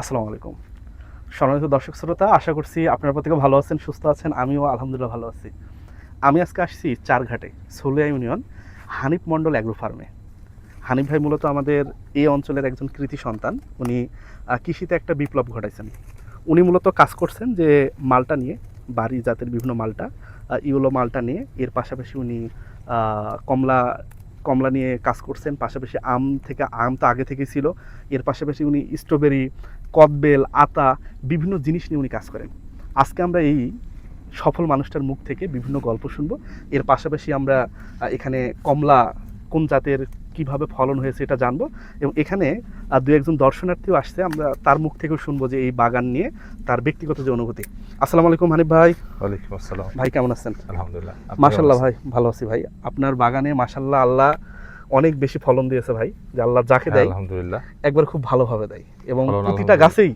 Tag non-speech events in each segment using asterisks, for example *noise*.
আসসালামু আলাইকুম। সম্মানিত দর্শক শ্রোতা, আশা করছি আপনার প্রত্যেকে ভালো আছেন, সুস্থ আছেন, আমিও আলহামদুলিল্লাহ ভালো আছি। আমি আজকে আসছি চারঘাটে সোলিয়া ইউনিয়ন, হানিফ মণ্ডল অ্যাগ্রো ফার্মে। হানিফ ভাই মূলত আমাদের এই অঞ্চলের একজন কৃতি সন্তান। উনি কৃষিতে একটা বিপ্লব ঘটাইছেন। উনি মূলত কাজ করছেন যে মালটা নিয়ে, বাড়ি জাতের বিভিন্ন মালটা ইউলো মালটা নিয়ে। এর পাশাপাশি উনি কমলা কমলা নিয়ে কাজ করছেন। পাশাপাশি আম থেকে, আম তো আগে থেকেই ছিল। এর পাশাপাশি উনি স্ট্রবেরি কদবেল আতা বিভিন্ন জিনিস নিয়ে উনি কাজ করেন। আজকে আমরা এই সফল মানুষটার মুখ থেকে বিভিন্ন গল্প শুনব। এর পাশাপাশি আমরা এখানে কমলা কোন জাতের কীভাবে ফলন হয়েছে এটা জানব। এবং এখানে দু একজন দর্শনার্থীও আসছে। আমরা তার মুখ থেকেও শুনব যে এই বাগান নিয়ে তার ব্যক্তিগত যে অনুভূতি। আসসালামু আলাইকুম হানিফ ভাই। ওয়ালাইকুম আসসালাম। ভাই কেমন আছেন? আলহামদুলিল্লাহ। আপনি মাশাল্লাহ ভাই ভালো আছি ভাই। আপনার বাগানে মাশাল্লাহ আল্লাহ অনেক বেশি ফলন দিয়েছে ভাই যে আল্লাহ যাকে দেয় হ্যাঁ, আলহামদুলিল্লাহ। একবার খুব ভালোভাবে দেয় এবং প্রতিটা গাছেই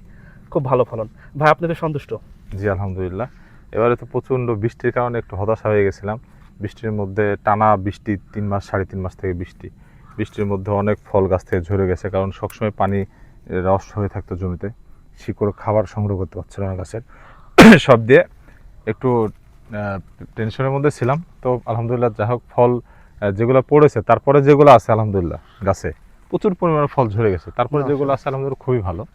খুব ভালো ফলন। ভাই আপনাদের সন্তুষ্ট? জি আলহামদুলিল্লাহ। এবারে তো প্রচণ্ড বৃষ্টির কারণে একটু হতাশা হয়ে গেছিলাম। বৃষ্টির মধ্যে টানা বৃষ্টি তিন মাস সাড়ে তিন মাস থেকে বৃষ্টি। বৃষ্টির মধ্যে অনেক ফল গাছ থেকে ঝরে গেছে কারণ সবসময় পানি রস হয়ে থাকতো জমিতে। শিকড় খাবার সংগ্রহ করতে পারছিল না গাছের। সব দিয়ে একটু টেনশনের মধ্যে ছিলাম। তো আলহামদুলিল্লাহ যা হোক ফল যেগুলো পড়েছে তারপরে যেগুলো আছে আলহামদুলিল্লাহ গাছে। প্রচুর পরিমাণে ফল ঝরে গেছে। তারপরে যেগুলো আছে আলহামদুলিল্লাহ খুবই ভালো।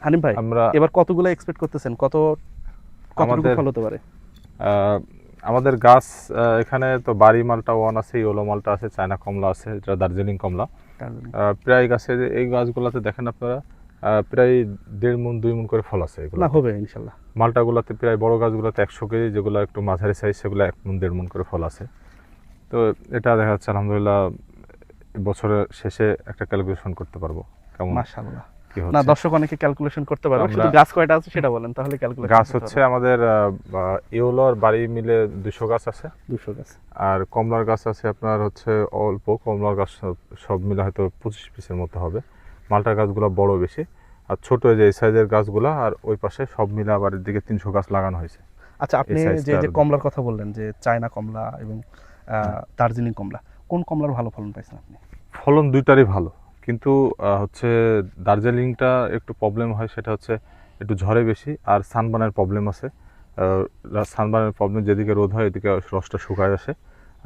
হানিম ভাই আমরা এবার কতগুলো এক্সপেক্ট করতেছেন? কত কতটুকু আমাদের- ফল হতে পারে? আমাদের গাছ এখানে তো বাড়ি মালটা ওয়ান আছে ইয়েলো মালটা আছে চায়না কমলা আছে যেটা দার্জিলিং কমলা। প্রায় গাছে এই গাছগুলোতে দেখেন আপনারা প্রায় দেড় মন দুই মন করে ফল আছে এগুলো হবে ইনশাল্লাহ। মালটাগুলোতে প্রায় বড় গাছগুলোতে একশো কেজি যেগুলো একটু মাঝারি সাইজ সেগুলো এক মন দেড় মন করে ফল আছে। তো এটা দেখা যাচ্ছে আলহামদুলিল্লাহ বছরের শেষে একটা ক্যালকুলেশন করতে পারব। কেমন? মাশাআল্লাহ। না দর্শক অনেকে ক্যালকুলেশন করতে পারবে শুধু গাছ কয়টা আছে সেটা বলেন তাহলে ক্যালকুলেশন গাছ হচ্ছে আমাদের ইউলোর বাড়ি মিলে দুশো গাছ আছে। 200 গাছ। আর কমলার গাছ আছে আপনার হচ্ছে অল্প কমলার গাছ সব- মিলে হয়তো পঁচিশ পিসের মতো হবে। মালটার গাছগুলো বড় বেশি আর ছোট যে এই সাইজের গাছগুলো আর ওই পাশে সব মিলে আবার এদিকে তিনশো গাছ লাগানো হয়েছে। আচ্ছা আপনি যে যে কমলার কথা বললেন যে চায়না কমলা এবং দার্জিলিং কমলা। কোন কমলার ভালো ফলন পাইছেন আপনি? ফলন দুইটারই ভালো। কিন্তু হচ্ছে দার্জিলিংটা একটু প্রবলেম হয় সেটা হচ্ছে একটু ঝড়ে বেশি আর সানবানের প্রবলেম আছে। সানবানের প্রবলেম যেদিকে রোদ হয় এদিকে রসটা শুকায় আসে।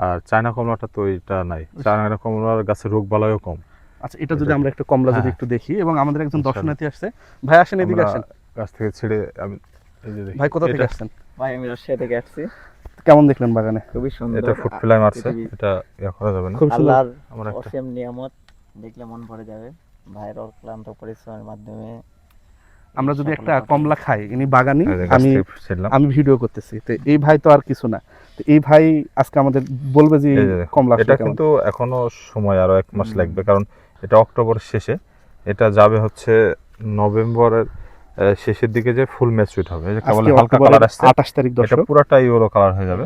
আর চায়না কমলাটা তো এটা নাই। চায়না কমলার গাছের রোগ বালাইও কম। আচ্ছা এটা যদি আমরা একটু কমলা যদি হ্যাঁ। একটু দেখি এবং আমাদের একজন দর্শনার্থী আসছে। ভাই আসেন এদিকে আসেন। গাছ থেকে ছেড়ে আমি ভাই কোথা থেকে আসছেন? ভাই আমি রাজশাহী থেকে আসছি। কেমন দেখলেন বাগানে? খুবই সুন্দর। এটা ফুড ফ্লাই মারছে এটা ইয়া করা যাবে না। খুব সুন্দর। আমার একটা। অসীম নিয়ামত দেখলে মন ভরে যাবে। ভাইয়ের অক্লান্ত পরিশ্রমের মাধ্যমে আমরা যদি একটা কমলা খাই ইনি বাগানি আমি আমি ভিডিও করতেছি। তো এই ভাই তো আর কিছু না। তো এই ভাই আজকে আমাদের বলবে যে কমলা এটা কিন্তু এখনও সময় আরও এক মাস লাগবে কারণ এটা অক্টোবর শেষে। এটা যাবে হচ্ছে নভেম্বরের শেষের দিকে যে ফুল ম্যাচুইট হবে। যে কেবল হালকা কালার আসছে 28 তারিখ দর্শক। এটা পুরাটা ইয়েলো কালার হয়ে যাবে।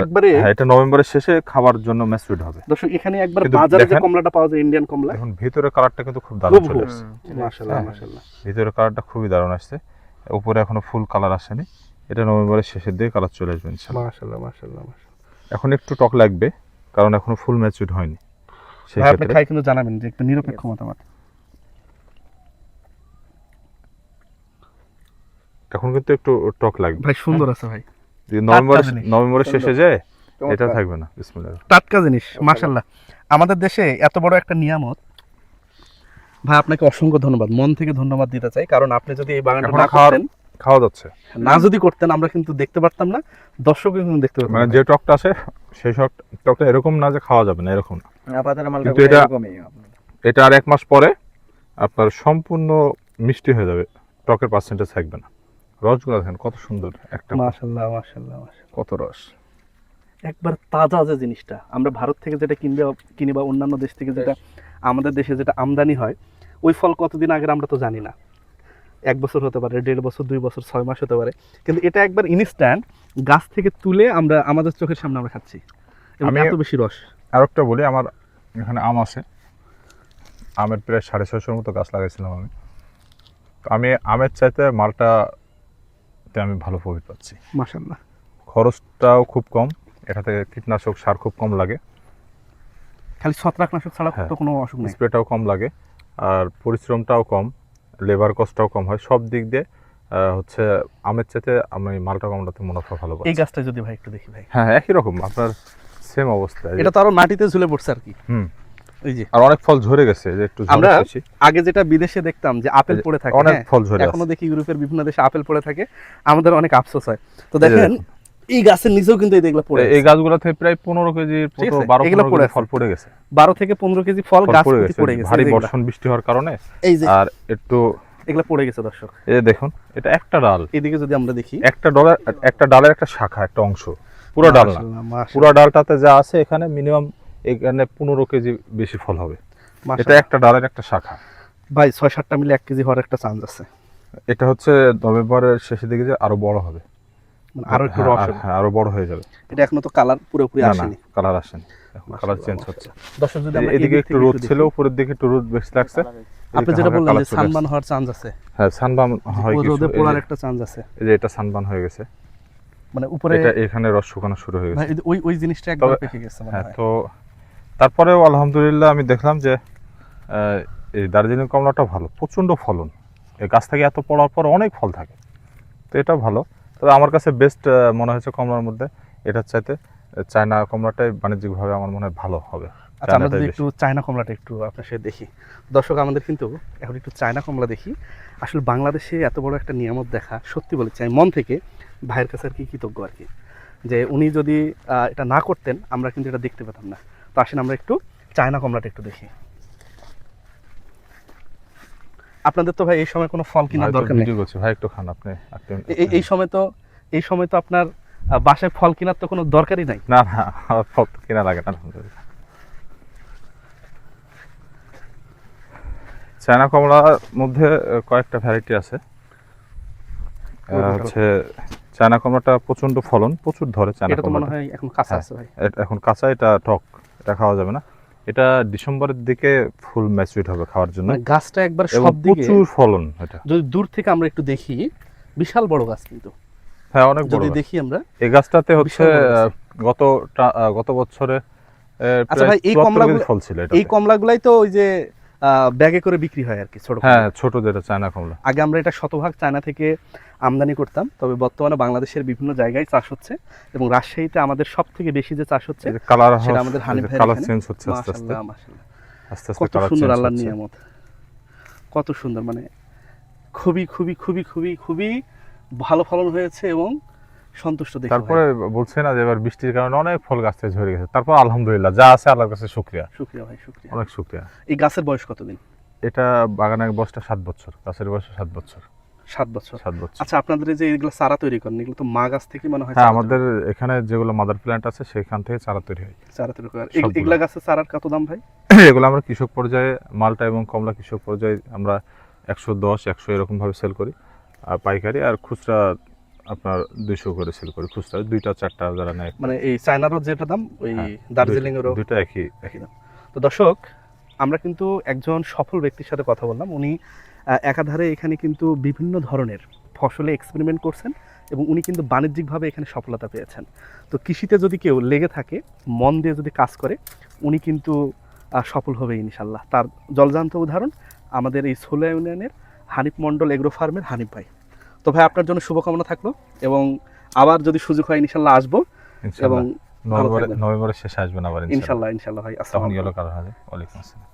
একবারে হ্যাঁ, এটা নভেম্বরের শেষে খাবার জন্য ম্যাচুইট হবে। দর্শক এখানে একবার বাজারে যে কমলাটা পাওয়া যায় ইন্ডিয়ান কমলা। এখন ভিতরে কালারটা কিন্তু খুব দারুণ চলে আসছে। মাশাআল্লাহ হ্যাঁ। মাশাআল্লাহ। ভিতরে কালারটা খুবই দারুণ আসছে। উপরে এখনও ফুল কালার আসেনি। এটা নভেম্বরের শেষের দিকে কালার চলে আসবে ইনশাআল্লাহ। মাশাআল্লাহ মাশাআল্লাহ মাশাআল্লাহ। এখন একটু টক লাগবে কারণ এখনও ফুল ম্যাচুইট হয়নি। সেই ভাই আপনি খাই কিন্তু জানাবেন যে একটু নিরপেক্ষ মতামত। এখন কিন্তু একটু টক লাগবে। ভাই সুন্দর আছে ভাই। যদি নভেম্বরের নভেম্বরের শেষে যায় এটা থাকবে না বিসমিল্লাহ। টাটকা জিনিস মাশাআল্লাহ। আমাদের দেশে এত বড় একটা নিয়ামত। ভাই আপনাকে অসংখ্য ধন্যবাদ। মন থেকে ধন্যবাদ দিতে চাই কারণ আপনি যদি এই বাগানটা না করতেন খাওয়া যাচ্ছে। না যদি করতেন আমরা কিন্তু দেখতে পারতাম না দর্শকও কিন্তু দেখতে পারতাম মানে যে টকটা আছে সেই টক টকটা এরকম না যে খাওয়া যাবে না এরকম না। আপাতত মালটা কিন্তু এটা- এরকমই এটা আর এক মাস পরে আপনার সম্পূর্ণ মিষ্টি হয়ে যাবে টকের পার্সেন্টেজ থাকবে না। রসগুলো দেখেন কত সুন্দর একটা। মাশাআল্লাহ মাশাআল্লাহ কত রস। একবার তাজা যে জিনিসটা আমরা ভারত থেকে যেটা কিনবে কিনি বা অন্যান্য দেশ থেকে যেটা আমাদের দেশে যেটা আমদানি হয় ওই ফল কতদিন আগের আমরা তো জানি না। এক বছর হতে পারে দেড় বছর দুই বছর ছয় মাস হতে পারে। কিন্তু এটা একবার ইনস্ট্যান্ট গাছ থেকে তুলে আমরা আমাদের চোখের সামনে আমরা খাচ্ছি। আমি- এত বেশি রস। আর একটা বলি আমার এখানে আম আছে। আমের প্রায় সাড়ে ছয়শোর মতো গাছ লাগাইছিলাম আমি। আমি আমের চাইতে মালটাতে আমি ভালো প্রফিট পাচ্ছি। মাশাল্লাহ খরচটাও খুব কম এটা থেকে কীটনাশক সার খুব কম লাগে। খালি ছত্রাকনাশক ছাড়া হ্যাঁ। তো কোনো অসুখ নেই। স্প্রেটাও কম লাগে আর পরিশ্রমটাও কম লেবার কস্টটাও কম হয়। সব দিক দিয়ে আহ, হচ্ছে আমের চাইতে আমি মালটা কমলাতে মুনাফা ভালো এই গাছটা যদি ভাই একটু দেখি ভাই। হ্যাঁ একই রকম আপনার সেম অবস্থা। এটা তো আরও মাটিতে ঝুলে পড়ছে আর কি। হুম। আর অনেক ফল ঝরে গেছে যে একটু আমরা আগে যেটা বিদেশে দেখতাম যে আপেল পড়ে থাকে অনেক হ্যাঁ, ফল ঝরে এখনও দেখি ইউরোপের বিভিন্ন দেশে আপেল পড়ে থাকে আমাদের অনেক আফসোস হয়। তো দেখেন এই গাছের নিচেও কিন্তু এই দেখল পড়ে এই গাছগুলো থেকে প্রায় পনেরো কেজি বারো এগুলো পড়ে কেজি ফল পড়ে গেছে। বারো থেকে পনেরো কেজি ফল গাছ পড়ে গেছে ভারী। বর্ষণ বৃষ্টি হওয়ার কারণে এই যে আর একটু এগুলো পড়ে গেছে দর্শক। এই দেখুন এটা একটা ডাল। এদিকে যদি আমরা দেখি। একটা ডলার একটা ডালের একটা শাখা একটা অংশ। পুরো ডাল না। পুরো ডালটাতে যা আছে এখানে মিনিমাম এখানে পনেরো কেজি বেশি ফল হবে। এটা একটা ডালের একটা শাখা। ভাই ছয় সাতটা মিলে এক কেজি হওয়ার একটা চান্স আছে। এটা হচ্ছে নভেম্বরের শেষের দিকে যে আরও বড় হবে। মানে আরও একটু হ্যাঁ, রস হ্যাঁ, আরও বড় হয়ে যাবে। এটা এখনও তো কালার পুরোপুরি আসেনি। কালার আসেনি। কালার চেঞ্জ হচ্ছে। দর্শক যদি আমরা এদিকে একটু রোদ ছিল উপরের দিকে একটু রোদ বেশি লাগছে। আপনি যেটা বললেন যে সানবান হওয়ার চান্স আছে। হ্যাঁ সানবান হয় কিছু। রোদে পোড়ার একটা চান্স আছে। এই যে এটা সানবান হয়ে গেছে। মানে উপরে এটা এখানে রস শুকানো শুরু হয়ে গেছে। ওই ওই জিনিসটা পেকে গেছে মনে হ্যাঁ। তো তারপরেও আলহামদুলিল্লাহ আমি দেখলাম যে এই দার্জিলিং কমলাটা ভালো প্রচণ্ড ফলন। এই গাছ থেকে এত পড়ার পর অনেক ফল থাকে। তো এটা ভালো। তবে আমার কাছে বেস্ট মনে হয়েছে কমলার মধ্যে। এটার চাইতে চায়না কমলাটাই বাণিজ্যিকভাবে আমার মনে হয় ভালো হবে। আচ্ছা আমরা যদি একটু চায়না কমলাটা একটু আপনার সাথে দেখি। দর্শক আমাদের কিন্তু এখন একটু চায়না কমলা দেখি। আসলে বাংলাদেশে এত বড় একটা নিয়ামত দেখা সত্যি বলে চাই মন থেকে ভাইয়ের কাছে আর কি কৃতজ্ঞ আর কি। যে উনি যদি এটা না করতেন আমরা কিন্তু এটা দেখতে পেতাম না। তো আসেন আমরা একটু চায়না কমলাটা একটু দেখি। আপনাদের তো ভাই এই সময় কোনো ফল কেনার দরকার নেই। ভাই একটু খান আপনি এই- এই সময় তো এই সময় তো আপনার বাসায় ফল কেনার তো কোনো দরকারই নাই। না না ফল তো কেনা লাগে না চায়না কমলার মধ্যে কয়েকটা ভ্যারাইটি আছে। হচ্ছে চায়না কমলাটা প্রচণ্ড ফলন প্রচুর ধরে চায়না এটা তো মনে হয় এখন কাঁচা হ্যাঁ। আছে ভাই। এ- এখন কাঁচা এটা টক এটা খাওয়া যাবে না। এটা ডিসেম্বরের দিকে ফুল ম্যাচুইট হবে খাওয়ার জন্য। মানে গাছটা একবার সব দিকে প্রচুর ফলন এটা। যদি দূর থেকে আমরা একটু দেখি বিশাল বড় গাছ কিন্তু। হ্যাঁ অনেক বড় যদি দেখি আমরা এই গাছটাতে হচ্ছে গত গত বছরে আচ্ছা ভাই, এই 74 কমলাগুলো- ফল ছিল এই কমলাগুলাই তো ওই যে ব্যাগে করে বিক্রি হয় আর কি ছোট হ্যাঁ ছোট যেটা চায়না কমলা। আগে আমরা এটা শতভাগ চায়না থেকে আমদানি করতাম তবে বর্তমানে বাংলাদেশের বিভিন্ন জায়গায় চাষ হচ্ছে এবং রাজশাহীতে আমাদের সব থেকে বেশি যে চাষ হচ্ছে কালার সেটা আমাদের হানিফ কালার চেঞ্জ হচ্ছে আস্তে আস্তে। আস্তে আস্তে কত সুন্দর আল্লাহর নিয়ামত। কত সুন্দর মানে খুবই খুবই খুবই খুবই খুবই ভালো ফলন হয়েছে এবং সন্তুষ্ট দেখে তারপরে বলছে না যে এবার বৃষ্টির কারণে অনেক ফল গাছ থেকে ঝরে গেছে। তারপর আলহামদুলিল্লাহ যা আছে আল্লাহর কাছে শুক্রিয়া। শুক্রিয়া ভাই শুক্রিয়া। অনেক শুক্রিয়া। এই গাছের বয়স কতদিন? এটা বাগানের বয়সটা সাত বছর। গাছের বয়স সাত বছর। সাত বছর। সাত বছর। আচ্ছা আপনাদের এই যে এগুলো চারা তৈরি করেন এগুলো তো মা গাছ থেকে মনে হয় হ্যাঁ আমাদের এখানে যেগুলো মাদার প্ল্যান্ট আছে সেখান থেকে চারা তৈরি হয়। চারা তৈরি করেন। এগুলা গাছের চারার কত দাম ভাই? *clears throat* এগুলো আমরা কৃষক পর্যায়ে মালটা এবং কমলা কৃষক পর্যায়ে আমরা একশো দশ একশো এরকম ভাবে সেল করি আর পাইকারি আর খুচরা আপনার দুইশো করে সেল করি খুচরা দুইটা চারটা যারা নেয়। মানে এই চায়নারও যেটা দাম ওই হ্যাঁ, দার্জিলিং এরও দুইটা- দুইটা একই একই দাম। তো দর্শক আমরা কিন্তু একজন সফল ব্যক্তির সাথে কথা বললাম। উনি একাধারে এখানে কিন্তু বিভিন্ন ধরনের ফসলে এক্সপেরিমেন্ট করছেন এবং উনি কিন্তু বাণিজ্যিকভাবে এখানে সফলতা পেয়েছেন। তো কৃষিতে যদি কেউ লেগে থাকে মন দিয়ে যদি কাজ করে উনি কিন্তু সফল হবে ইনশাল্লাহ তার জলজান্ত উদাহরণ আমাদের এই সোলা ইউনিয়নের হানিফ মণ্ডল এগ্রো ফার্মের হানিফ ভাই। তো ভাই আপনার জন্য শুভকামনা থাকল এবং আবার যদি সুযোগ হয় ইনশাল্লাহ আসব এবং নভেম্বরের শেষে আসবেন আবার ইনশাল্লাহ ইনশাল্লাহ। ভাই আসসালামু আলাইকুম। ওয়ালাইকুম আসসালাম।